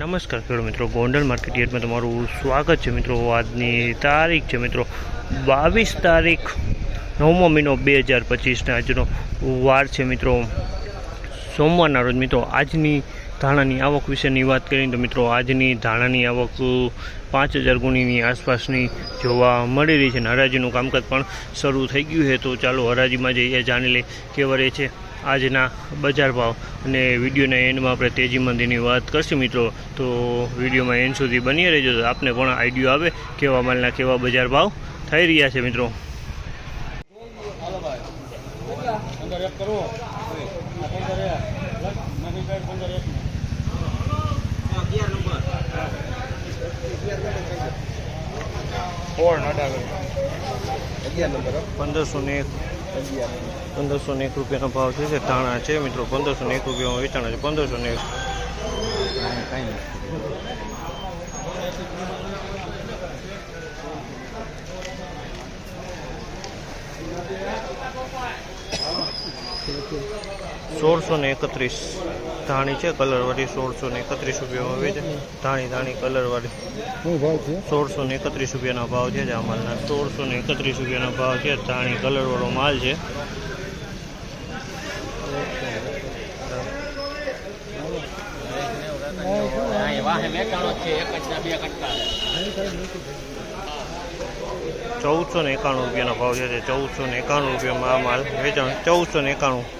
નમસ્કાર ખેડૂત મિત્રો, ગોંડલ માર્કેટ યાર્ડમાં તમારું સ્વાગત છે મિત્રો. આજની તારીખ છે મિત્રો, બાવીસ તારીખ નવમો મહિનો બે હજાર પચીસના આજનો વાર છે મિત્રો. સોમવારના રોજ મિત્રો, આજની ધાણાની આવક વિશેની વાત કરીએ તો મિત્રો, આજની ધાણાની આવક પાંચ હજાર ગુણીની આસપાસની જોવા મળી રહી છે. અને હરાજીનું કામકાજ પણ શરૂ થઈ ગયું છે. તો ચાલો હરાજીમાં જઈએ, જાણી લઈએ કેવા રહે છે. આજના બજાર ભાવ અને વિડીયોના એન્ડમાં આપણે તેજી મંદીની વાત કરશું મિત્રો. તો વિડીયોમાં એન્ડ સુધી બની રહેજો. તો આપને પણ આઈડિયો આવે કેવા માલના કેવા બજાર ભાવ થઈ રહ્યા છે મિત્રો. પંદરસો ને એક પંદરસો ને એક રૂપિયાનો ભાવ છે ધાણા છે. મિત્રો, પંદરસો ને એક રૂપિયામાં વેચાણ છે. પંદરસો ને એક. સોળસો ને એકત્રીસ. ધાણી છે કલરવાળી સોળસો ને એકત્રીસ રૂપિયામાં વેચે ધાણી ધાણી કલરવાળી વાળી. સોળસો ને એકત્રીસ રૂપિયાનો ભાવ છે જે આ માલના સોળસો ને એકત્રીસ રૂપિયાનો ભાવ છે. ધાણી કલરવાળો માલ છે. ચૌદસો ને એકાણું રૂપિયાનો ભાવ છે ચૌદસો ને એકાણું રૂપિયામાં આ માલ વેચાણ ચૌદસો ને એકાણું.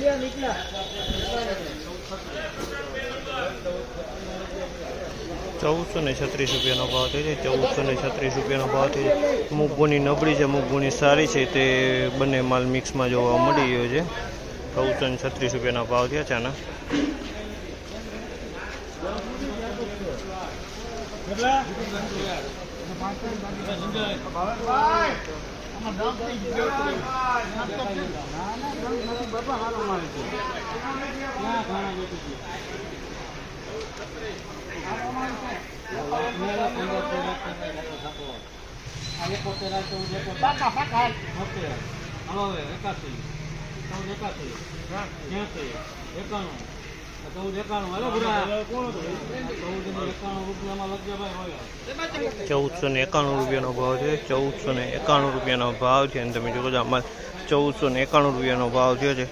ગયા ગયા ચૌદસો ને છત્રીસ રૂપિયાનો ભાવ થઈ છે ચૌદસો ને છત્રીસ રૂપિયાનો ભાવ થઈ છે અમુક ગુણી નબળી છે અમુક ગુણી સારી છે, તે બંને માલ મિક્સમાં જોવા મળી રહ્યો છે. ચૌદસો ને છત્રીસ રૂપિયાના ભાવ થયા છે આના. ચૌદ એકાણું ચૌદસો ને એકાણું રૂપિયાનો ભાવ છે. ચૌદસો ને એકાણું રૂપિયાનો ભાવ છે. અને તમે છો આમાં ચૌદસો ને એકાણું રૂપિયાનો ભાવ થયો છે.